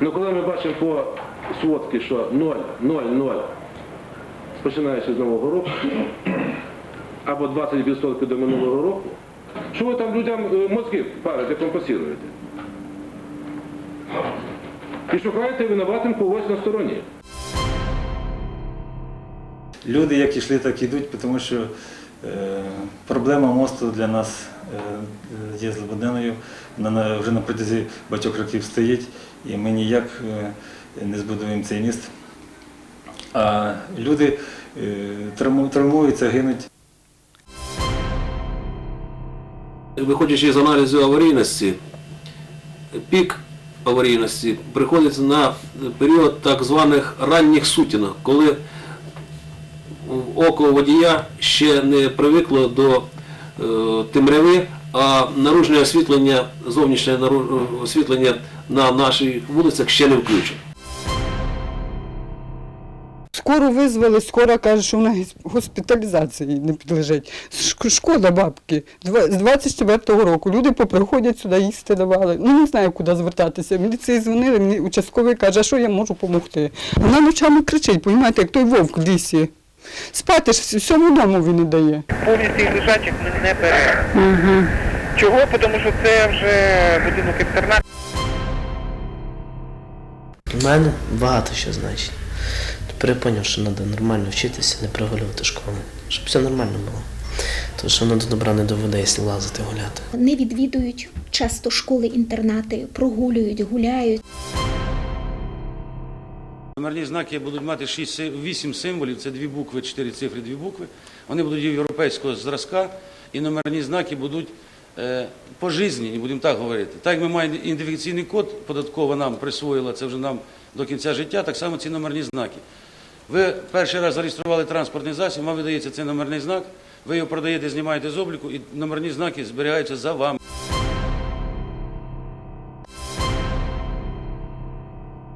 Ну коли ми бачимо по сводці, що 0, 0, 0, починаючи з нового року, або 20% до минулого року, що ви там людям е, мозки парите, компенсуєте? І шукаєте винуватим когось на стороні. Люди як йшли, так йдуть, тому що е, проблема мосту для нас е, є злободенною. Вона вже на протязі багатьох років стоїть, і ми ніяк е, не збудуємо цей міст. А люди е, травмуються, гинуть. Виходячи з аналізу аварійності, пік аварійності приходиться на період так званих ранніх сутінок, коли око водія ще не привикло до темряви, а наружне освітлення, зовнішнє нару- освітлення на наших вулицях ще не включено. Скоро визвали, скоро каже, що вона госпіталізації не підлежить. Шкода бабки. З 24-го року люди поприходять сюди, їсти давали. Ну не знаю, куди звертатися. Міліції дзвонили, мені участковий каже, що я можу допомогти. Вона ночами кричить, розумієте, як той вовк в лісі. Спати ж всьому дому він не дає. повністю лежачих ми не беремо. Чого? Тому що це вже будинок інтернат. У мене багато що значить. Тепер я зрозумів, що треба нормально вчитися, не прогулювати школи, щоб все нормально було. Тому що воно до добра не доведе, якщо лазити гуляти. Не відвідують часто школи-інтернати, прогулюють, гуляють. Номерні знаки будуть мати 6, 8 символів, це дві букви, чотири цифри, дві букви. Вони будуть європейського зразка, і номерні знаки будуть е, пожизнені, будемо так говорити. Так як ми маємо ідентифікаційний код, податкова нам присвоїла, це вже нам до кінця життя, так само ці номерні знаки. Ви перший раз зареєстрували транспортний засіб, вам видається цей номерний знак, ви його продаєте, знімаєте з обліку, і номерні знаки зберігаються за вами.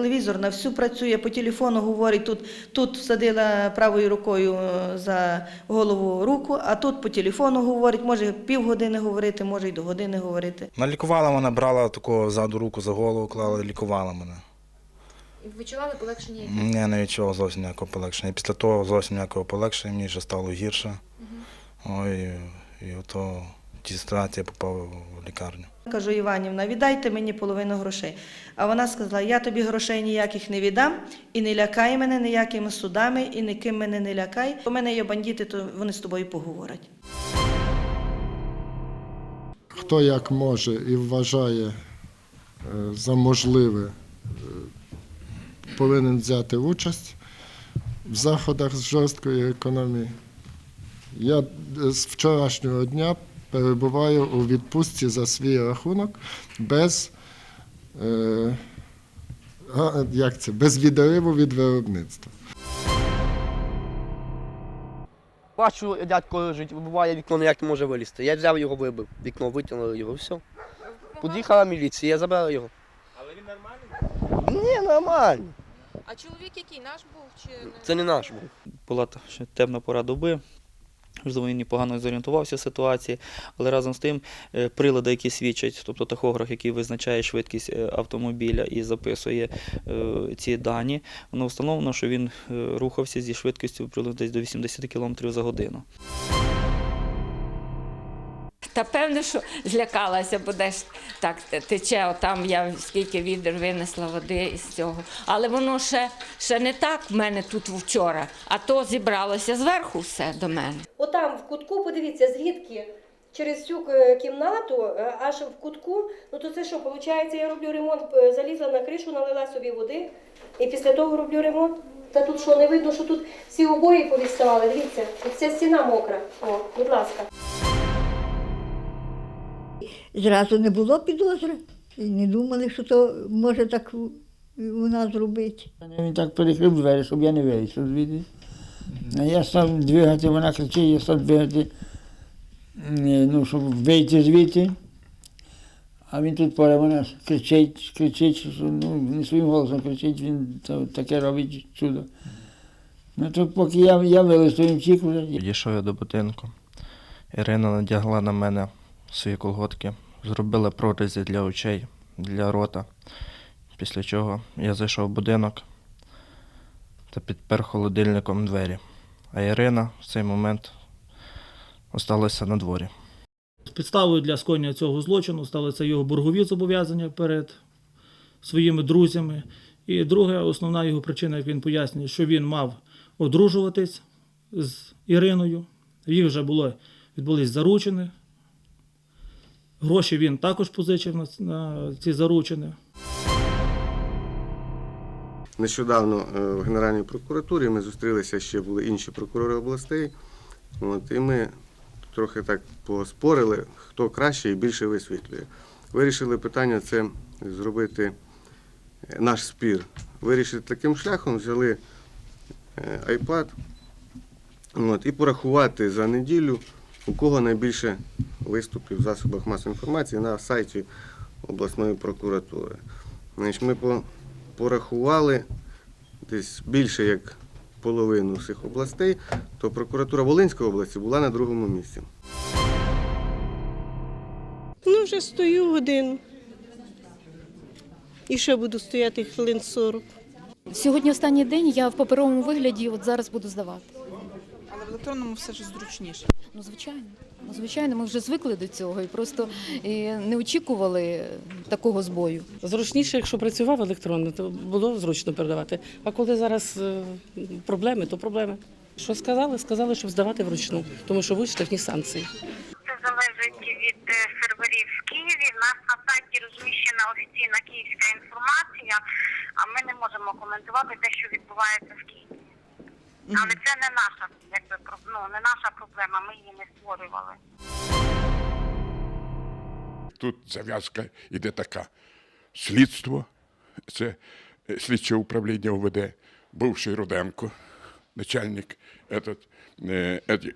Телевізор на всю працює, по телефону говорить, тут, тут всадила правою рукою е, за голову руку, а тут по телефону говорить, може півгодини говорити, може й до години говорити. Вона лікувала мене, брала таку ззаду руку за голову, клала, лікувала мене. Відчували полегшення? Я не відчував зовсім ніякого полегшення. І після того зовсім ніякого полегшення, мені вже стало гірше. Ой, і ото в тій ситуації я попав в лікарню. Кажу, Іванівна, віддайте мені половину грошей. А вона сказала, я тобі грошей ніяких не віддам і не лякай мене ніякими судами, і ніким мене не лякай. У мене є бандити, то вони з тобою поговорять. хто як може і вважає е, за можливе, е, повинен взяти участь в заходах з жорсткої економії. Я е, з вчорашнього дня перебуваю у відпустці за свій рахунок без, е, як це, без відриву від виробництва. Бачу, дядько лежить, вибиває вікно, ніяк не може вилізти. Я взяв його, вибив. Вікно витягнули його, все. Під'їхала міліція, я забрав його. Але він нормальний? Ні, нормально. А чоловік який наш був чи не? Це не наш був. була ще темна пора доби. Він непогано зорієнтувався в ситуації, але разом з тим е, прилади, які свідчать, тобто тахограф, який визначає швидкість е, автомобіля і записує е, ці дані, воно встановлено, що він рухався зі швидкістю приблизно десь до 80 км за годину. Та певно, що злякалася, бо десь так тече, там я скільки відер винесла води із цього. Але воно ще, ще не так в мене тут вчора, а то зібралося зверху все до мене. Отам в кутку, подивіться, звідки через цю е, кімнату, е, аж в кутку, ну то це що, виходить, я роблю ремонт, е, залізла на кришу, налила собі води і після того роблю ремонт. Та тут що, не видно, що тут всі обої повіставали, дивіться, ця стіна мокра. О, будь ласка. Зразу не було підозри. І не думали, що то може так вона зробити. Він так перекрив двері, щоб я не вийшов звідти. А я став двигати, вона кричить, я став двигати, ну, щоб вийти звідти. А він тут поряд мене кричить, кричить, що, ну, не своїм голосом кричить, він та- таке робить чудо. Ну то поки я, я вилез, то він втік вже. Підійшов я до будинку. Ірина надягла на мене свої колготки, зробила прорізи для очей, для рота. після чого я зайшов в будинок та підпер холодильником двері. А Ірина в цей момент осталася на дворі. Підставою для скоєння цього злочину стали його боргові зобов'язання перед своїми друзями. І друга основна його причина, як він пояснює, що він мав одружуватись з Іриною. Їх вже було, відбулись заручини. Гроші він також позичив на, на ці заручини. Нещодавно е, в Генеральній прокуратурі ми зустрілися, ще були інші прокурори областей. От, і ми трохи так поспорили, хто краще і більше висвітлює. Вирішили питання це зробити е, наш спір. Вирішити таким шляхом, взяли е, iPad от, і порахувати за неділю, у кого найбільше виступів в засобах масової інформації на сайті обласної прокуратури. Значить, ми порахували десь більше як половину всіх областей, то прокуратура Волинської області була на другому місці. Ну, вже стою годину. І ще буду стояти хвилин 40. Сьогодні останній день я в паперовому вигляді от зараз буду здавати. Електронному все ж зручніше. Ну, звичайно. Ну, звичайно, ми вже звикли до цього і просто е, не очікували такого збою. Зручніше, якщо працював електронно, то було зручно передавати. А коли зараз е, проблеми, то проблеми. Що сказали? Сказали, щоб здавати вручну, тому що будуть штрафні санкції. Це залежить від е, серверів в Києві. У нас на сайті розміщена офіційна київська інформація, а ми не можемо коментувати те, що відбувається в Києві. Але це не наша, якби ну, не наша проблема, ми її не створювали. Тут зав'язка іде така. Слідство, це е, слідче управління УВД, бувший Руденко, начальник, этот, е, еті,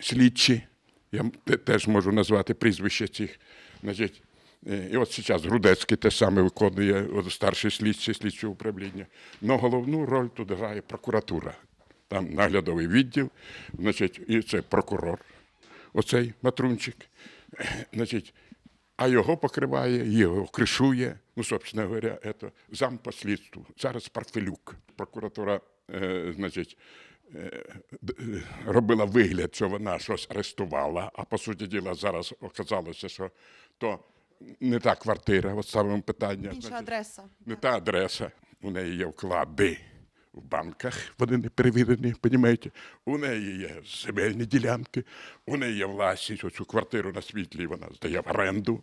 слідчі, я теж можу назвати прізвище цих. Значить, е, і от зараз Грудецький те саме виконує старший слідчий слідчого управління. Но головну роль тут грає прокуратура. Там наглядовий відділ, значить, і це прокурор, оцей матрунчик. Значить, а його покриває, його кришує, ну, собственно говоря, это зам по слідству. Зараз Парфелюк. Прокуратура, е, значить, е, е, робила вигляд, що вона щось арестувала, а по суті діла зараз оказалося, що то не та квартира, от саме питання. Інша адреса. не та адреса. У неї є вклади в банках, вони не перевірені, розумієте? У неї є земельні ділянки, у неї є власність, оцю квартиру на світлі вона здає в оренду.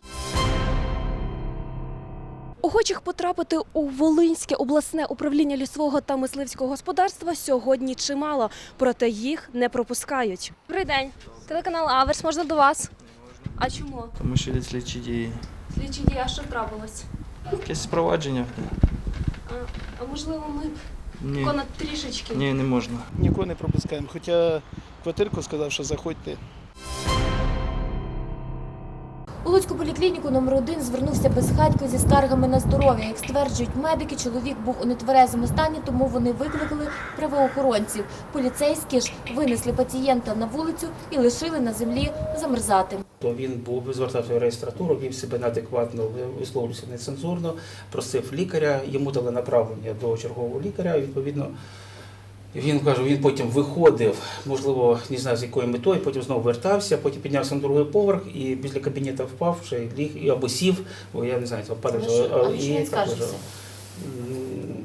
Охочих потрапити у Волинське обласне управління лісового та мисливського господарства сьогодні чимало, проте їх не пропускають. Добрий день, телеканал Аверс, можна до вас? А чому? Тому що йдуть слідчі дії. Слідчі дії, а що трапилось? Якесь спровадження? А, а можливо, ми б Ні. понад трішечки? Ні, не можна. Нікого не пропускаємо. Хоча квартирку сказав, що заходьте. У Луцьку поліклініку номер 1 звернувся безхатько зі скаргами на здоров'я. Як стверджують медики, чоловік був у нетверезому стані, тому вони викликали правоохоронців. Поліцейські ж винесли пацієнта на вулицю і лишили на землі замерзати. То він був звертався в реєстратуру, вів себе неадекватно, висловлювався нецензурно, просив лікаря, йому дали направлення до чергового лікаря. Відповідно, він каже, він потім виходив, можливо, не знаю з якою метою, потім знову вертався, потім піднявся на другий поверх і після кабінету впав, ще ліг і або сів, бо я не знаю, це падав. А- А і що він. М,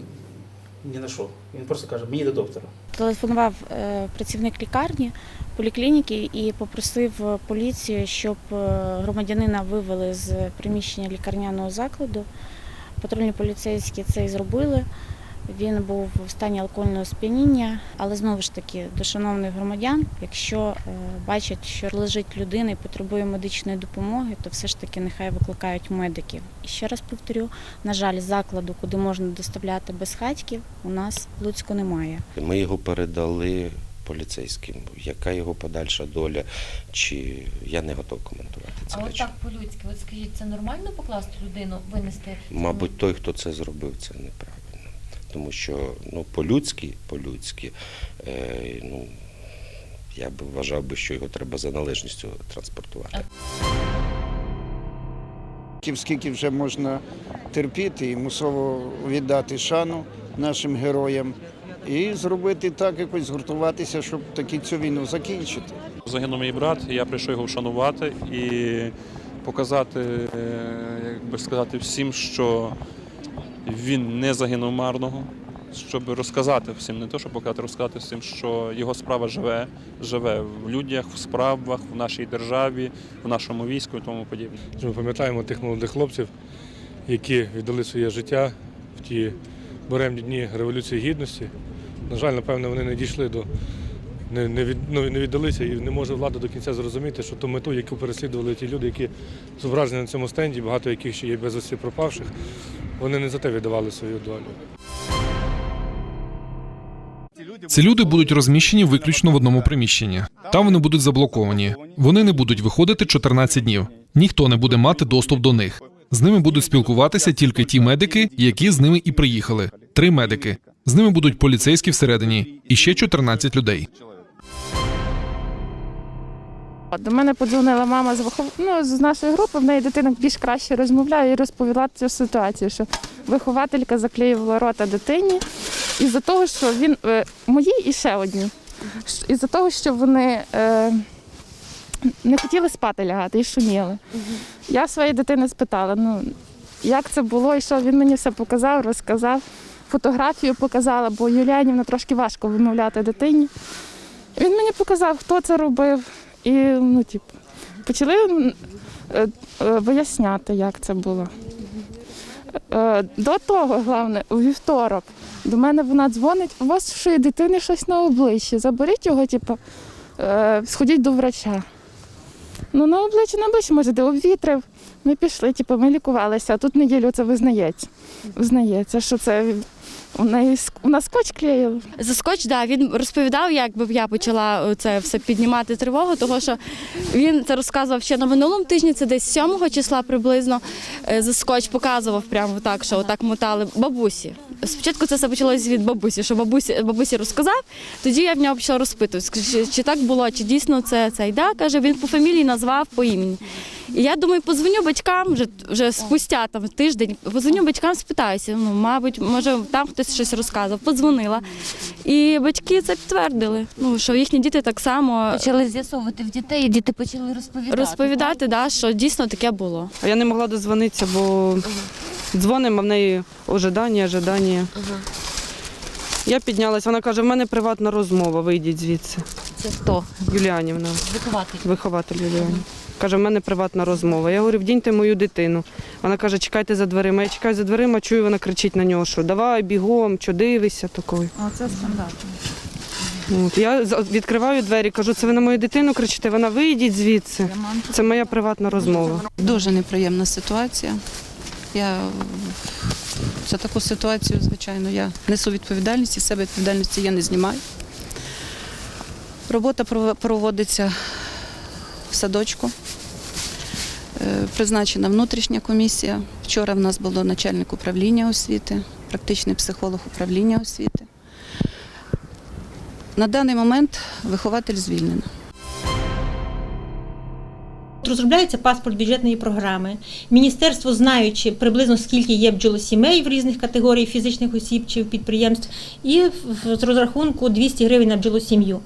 Ні на що. Він просто каже, мені до доктора. Телефонував е, працівник лікарні, поліклініки і попросив поліцію, щоб е, громадянина вивели з приміщення лікарняного закладу. Патрульні поліцейські це і зробили. Він був в стані алкогольного сп'яніння, але знову ж таки до шановних громадян, якщо е, бачать, що лежить людина і потребує медичної допомоги, то все ж таки нехай викликають медиків. І ще раз повторю, на жаль, закладу, куди можна доставляти безхатьків, у нас в Луцьку немає. Ми його передали поліцейським. Яка його подальша доля, чи я не готов коментувати це А от так по-людськи, от скажіть, це нормально покласти людину, винести? Мабуть, той, хто це зробив, це неправильно. Тому що ну, по-людськи, по-людськи, е, ну, я би вважав би, що його треба за належністю транспортувати. Скільки вже можна терпіти і мусово віддати шану нашим героям і зробити так, якось згуртуватися, щоб таки цю війну закінчити. Загинув мій брат, я прийшов його вшанувати і показати, е, як би сказати, всім, що він не загинув марного, щоб розказати всім, не то, щоб показати, розказати всім, що його справа живе, живе в людях, в справах, в нашій державі, в нашому війську і тому подібне. Ми пам'ятаємо тих молодих хлопців, які віддали своє життя в ті буремні дні Революції Гідності. На жаль, напевно, вони не дійшли до не, не, від, ну, не віддалися і не може влада до кінця зрозуміти, що ту мету, яку переслідували ті люди, які зображені на цьому стенді, багато яких ще є безвісті пропавших, вони не за те віддавали свою долю. Ці люди будуть розміщені виключно в одному приміщенні. Там вони будуть заблоковані. Вони не будуть виходити 14 днів. Ніхто не буде мати доступ до них. З ними будуть спілкуватися тільки ті медики, які з ними і приїхали. Три медики. З ними будуть поліцейські всередині і ще 14 людей. До мене подзвонила мама з вихов... ну, з нашої групи, в неї дитина більш краще розмовляє і розповіла цю ситуацію, що вихователька заклеювала рота дитині із-за того, що він е, моїй і ще одній. Ш- Із-за того, що вони е, не хотіли спати лягати і шуміли. Я своєї дитини спитала, ну як це було і що він мені все показав, розказав. Фотографію показала, бо Юліанівна трошки важко вимовляти дитині. Він мені показав, хто це робив. І ну, типу, почали е, е, виясняти, як це було. Е, До того, головне, у вівторок до мене вона дзвонить, у вас шиї дитини щось на обличчі. Заберіть його, типу, сходіть до врача. Ну, на обличчі, на обличчі, може, де обвітрив. Ми пішли, типу, ми лікувалися, а тут неділю це визнається. Визнається, що це у неї у нас скотч клеїли. За скотч, да, він розповідав, як би я почала це все піднімати тривогу, тому що він це розказував ще на минулому тижні, це десь 7 числа приблизно. е, За скотч показував прямо так, що отак мотали бабусі. Спочатку це все почалося від бабусі, що бабусі, бабусі розказав, тоді я в нього почала розпитувати, чи, чи так було, чи дійсно це це. Да, каже, він по фамілії назвав по імені. І я думаю, позвоню батькам вже, вже спустя там тиждень, позвоню батькам, спитаюся. Ну, мабуть, може, там хтось щось розказував. Подзвонила. І батьки це підтвердили. Ну, що їхні діти так само Почали з'ясовувати в дітей, і діти почали розповідати. розповідати, да, що дійсно таке було. А я не могла дозвонитися, бо дзвонимо, а в неї ожидання, ожидання. Я піднялась, вона каже, в мене приватна розмова, вийдіть звідси. Це хто? Юліанівна, Вихователь. вихователь Юліанівна. Каже, в мене приватна розмова. Я говорю, вдіньте мою дитину. Вона каже, чекайте за дверима. Я чекаю за дверима, чую, вона кричить на нього, що давай бігом, що дивишся такою. А це стандартно. От, я з- відкриваю двері, кажу, це ви на мою дитину кричите, вона вийдіть звідси. Це моя приватна розмова. Дуже неприємна ситуація. Я за таку ситуацію, звичайно, я несу відповідальність і з себе відповідальності я не знімаю. Робота пров- проводиться в садочку. Призначена внутрішня комісія. Вчора в нас було начальник управління освіти, практичний психолог управління освіти. На даний момент вихователь звільнено. Розробляється паспорт бюджетної програми. Міністерство, знаючи приблизно скільки є бджолосімей в різних категорій фізичних осіб чи підприємств, і з розрахунку 200 гривень на бджолосім'ю.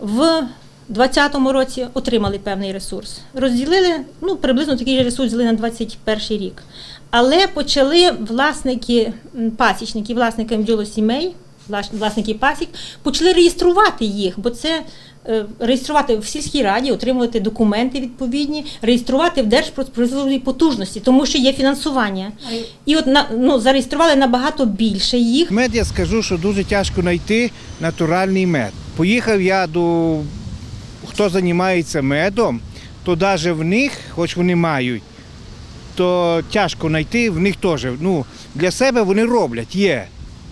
В 2020 році отримали певний ресурс. Розділили, ну, приблизно такий же ресурс взяли на 2021 рік. Але почали власники, пасічники, власники бджолосімей, влас- власники пасік, почали реєструвати їх, бо це е, реєструвати в сільській раді, отримувати документи відповідні, реєструвати в Держпродспоживсловній потужності, тому що є фінансування. І от ну, зареєстрували набагато більше їх. Мед я скажу, що дуже тяжко знайти натуральний мед. Поїхав я до хто займається медом, то навіть в них, хоч вони мають, то тяжко знайти, в них теж. Ну, для себе вони роблять, є.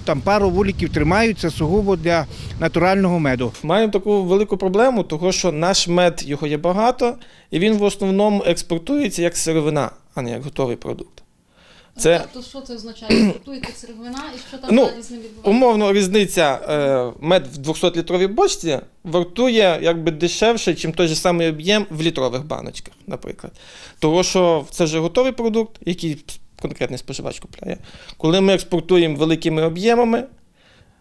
Там пару вуликів тримаються сугубо для натурального меду. Маємо таку велику проблему, того що наш мед його є багато, і він в основному експортується як сировина, а не як готовий продукт. Це То що це означає? Готуєте сировина і що там ну, далі з ним відбувається? умовно різниця е, мед в 200-літровій бочці вартує якби дешевше, ніж той же самий об'єм в літрових баночках, наприклад. Тому що це вже готовий продукт, який конкретний споживач купляє. Коли ми експортуємо великими об'ємами,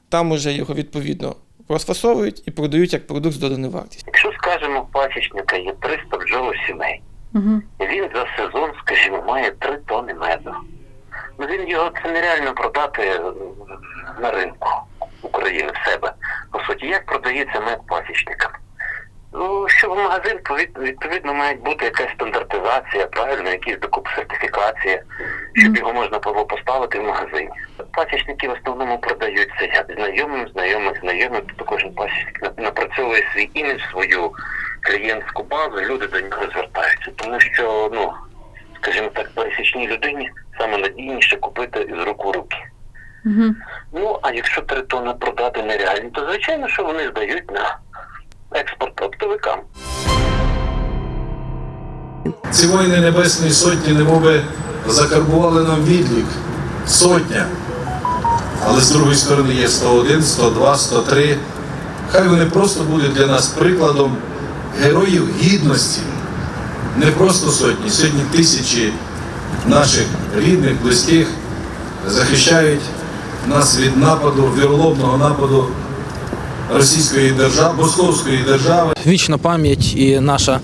там уже його відповідно розфасовують і продають як продукт з доданою вартістю. Якщо, скажімо, у пасічника є 300 бджолосімей, він за сезон, скажімо, має 3 тони меду. Ну він його це нереально продати на ринку України в себе. По суті, як продається мед пасічникам? Ну, щоб магазин, повід- відповідно, має бути якась стандартизація, правильно, якийсь докуп сертифікація, щоб його можна було поставити в магазині. Пасічники в основному продають це як знайомим, знайомих, знайомих, тобто кожен пасічник на- напрацьовує свій імідж, свою клієнтську базу, люди до нього звертаються. Тому що, ну, скажімо так, пересічній людині саме надійніше купити з рук у руки. Ну, а якщо три тони продати нереально, то звичайно, що вони здають на експорт оптовикам. Ці воїни Небесної Сотні немови закарбували нам відлік сотня. Але з другої сторони є 101, 102, 103. Хай вони просто будуть для нас прикладом героїв гідності. Не просто сотні, сьогодні тисячі наших рідних, близьких захищають нас від нападу, віроломного нападу російської держави, московської держави. Вічна пам'ять і наша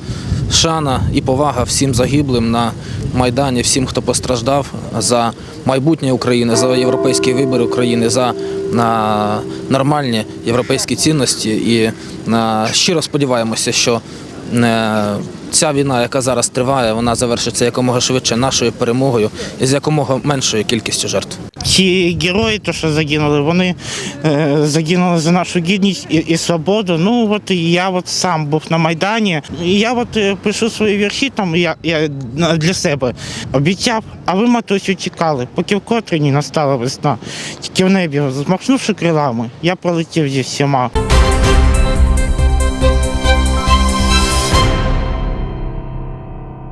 шана і повага всім загиблим на Майдані, всім, хто постраждав за майбутнє України, за європейські вибори України, за на нормальні європейські цінності. І щиро сподіваємося, що ця війна, яка зараз триває, вона завершиться якомога швидше нашою перемогою і з якомога меншою кількістю жертв. Ці герої, то що загинули, вони е, загинули за нашу гідність і, і свободу. Ну от я от сам був на Майдані. Я от е, пишу свої вірші там я, я для себе обіцяв, а ви матусю чекали, поки в котрі не настала весна. Тільки в небі, змахнувши крилами, я пролетів зі всіма.